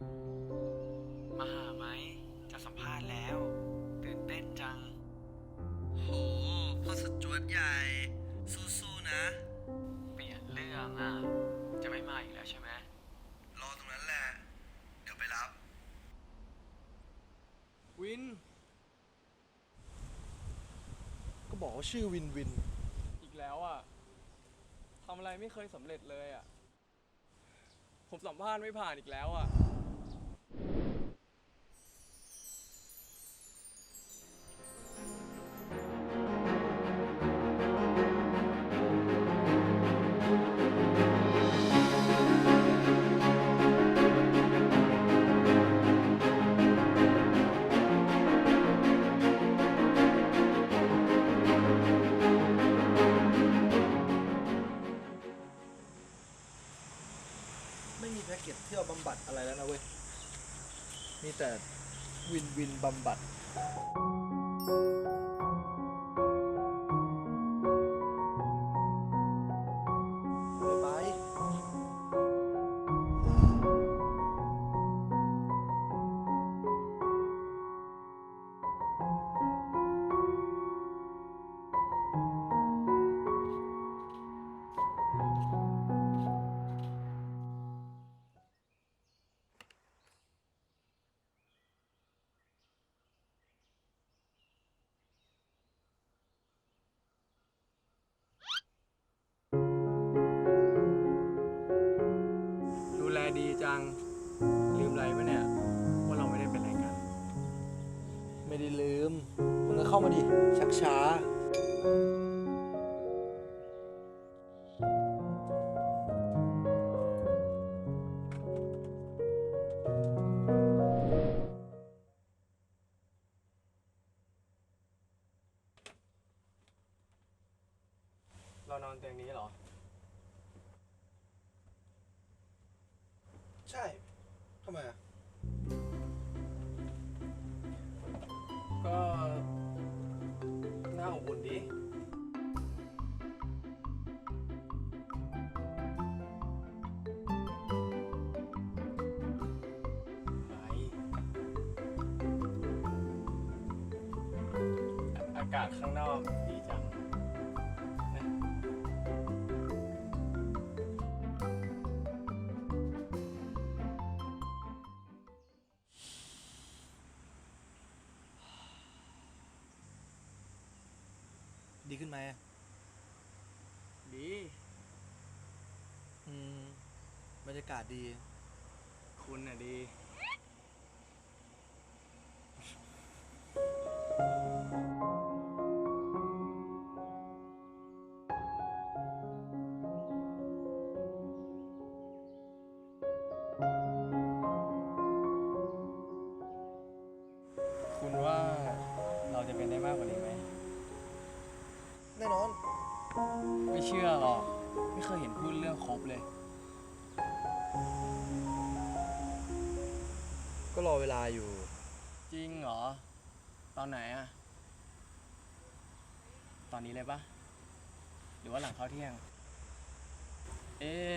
มาหาไหม จะสัมภาษณ์แล้ว ตื่นเต้นจัง โหพ่อสจวดใหญ่ สู้ๆนะ เปลี่ยนเรื่องอะ จะไม่มาอีกแล้วใช่ไหม รอตรงนั้นแหละ เดี๋ยวไปรับ วิน ก็บอกว่าชื่อวินวิน อีกแล้วอะทำอะไรไม่เคยสำเร็จเลยอะ ผมสัมภาษณ์ไม่ผ่านอีกแล้วอะ ไม่มีแพ็กเกจเที่ยวบำบัดอะไรแล้วนะเว้ย มีแต่วินวินบำบัดามาดิ ชักช้า เรานอนเตียงนี้เหรอากาศข้างนอกดีจังนะดีขึ้นไหมดี อืม บรรยากาศดี คุณน่ะดี เชื่อหรอกไม่เคยเห็นพูดเรื่องครบเลย ก็รอเวลาอยู่ จริงเหรอ ตอนไหนอะตอนนี้เลยปะหรือว่าหลังเข้าเที่ยง เอ๊ะ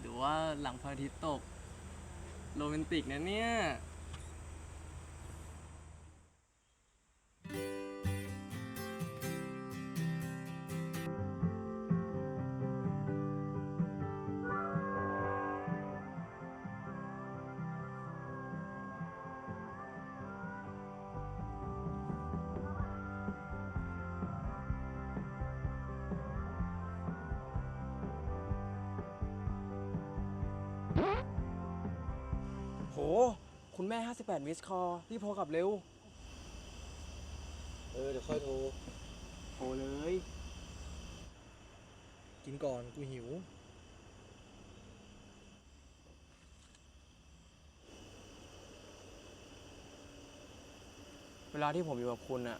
หรือว่าหลังพระอาทิตย์ตก โรแมนติกนะเนี่ย คุณแม่ 58 มิสคอร์รีบโทรกลับเร็ว เออ เดี๋ยวค่อยโทร โทรเลย กินก่อนกูหิว เวลาที่ผมอยู่กับคุณอะ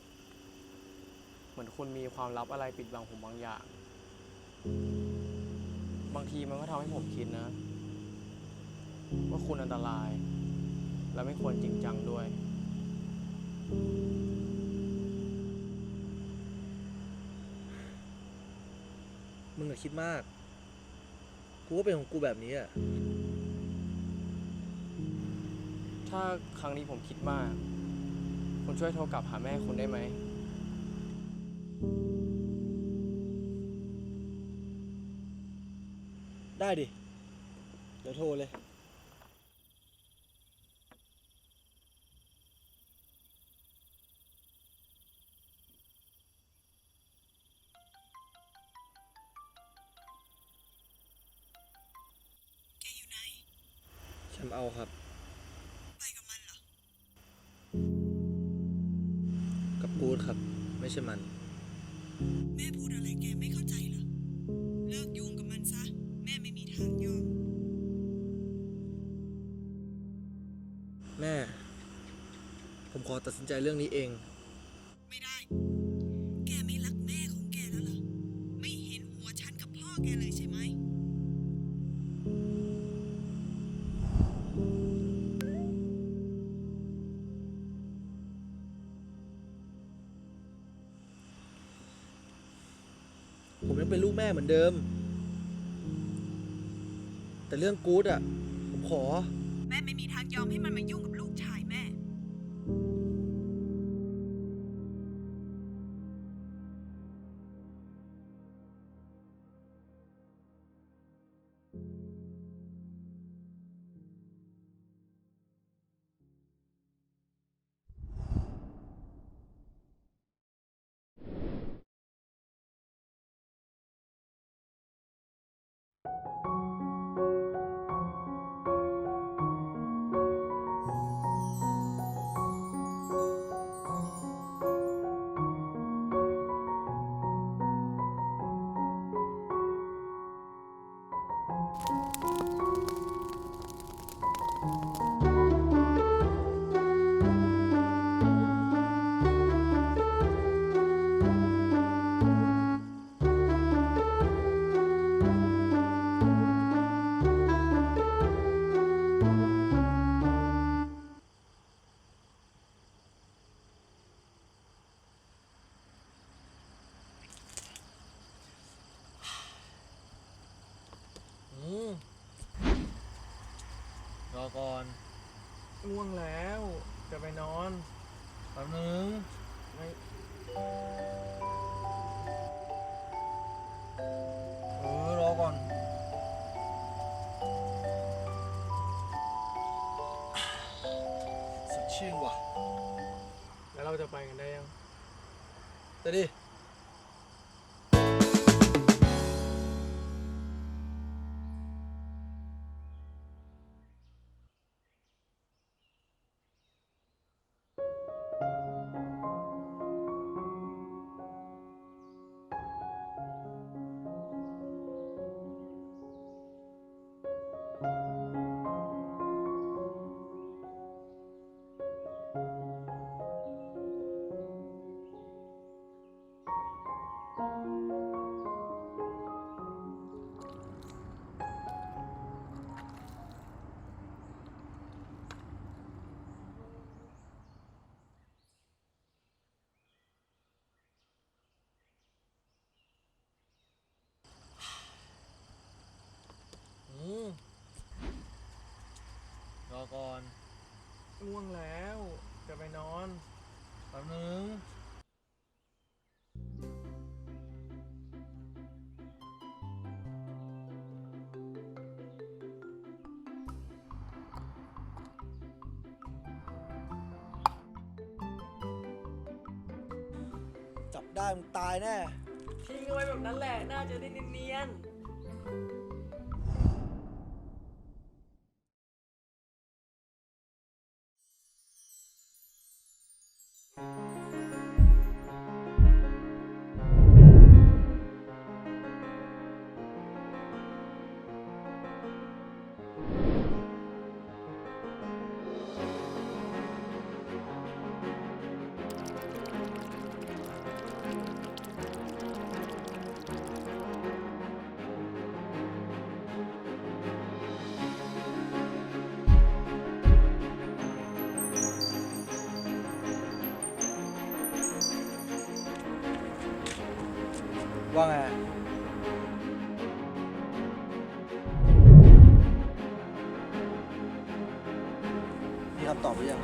เหมือนคุณมีความลับอะไรปิดบังผมบางอย่าง บางทีมันก็ทำให้ผมคิดนะ ว่าคุณอันตราย และไม่ควรจริงจังด้วย มึงอะคิดมาก กูก็เป็นของกูแบบนี้อะถ้าครั้งนี้ผมคิดมาก คุณช่วยโทรกลับหาแม่คุณได้ไหม ได้ดิ เดี๋ยวโทรเลย แชมป์เอาครับ ไปกับมันเหรอ กับกูดครับ ไม่ใช่มัน แม่พูดอะไรแกไม่เข้าใจเหรอ เลิกยุ่งกับมันซะ แม่ไม่มีทางยอม แม่ ผมขอตัดสินใจเรื่องนี้เอง ไม่ได้ ผมยังเป็นลูกแม่เหมือนเดิม แต่เรื่องกูดอะ ผมขอ แม่ไม่มีทางยอมให้มันมายุ่งกับลูก รอก่อนง่วงแล้ว จะไปนอนแป๊บนึงไม่เออรอก่อนสดชื่นว่ะ แล้วเราจะไปกันได้ยัง แต่ดิ ง่วงแล้ว จะไปนอนแป๊บนึงจับได้มึงตายแน่ ทิ้งเอาไว้แบบนั้นแหละ น่าจะได้เนียน ว่าไง มีคำตอบหรือยัง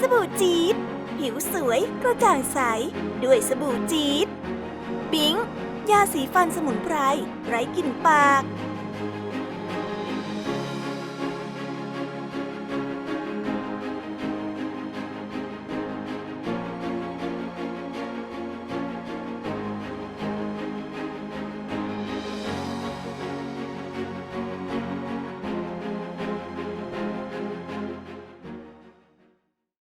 สบู่จี๊ด ผิวสวยกระจ่างใส ด้วยสบู่จี๊ด ปิ๊ง ยาสีฟันสมุนไพร ไร้กลิ่นปาก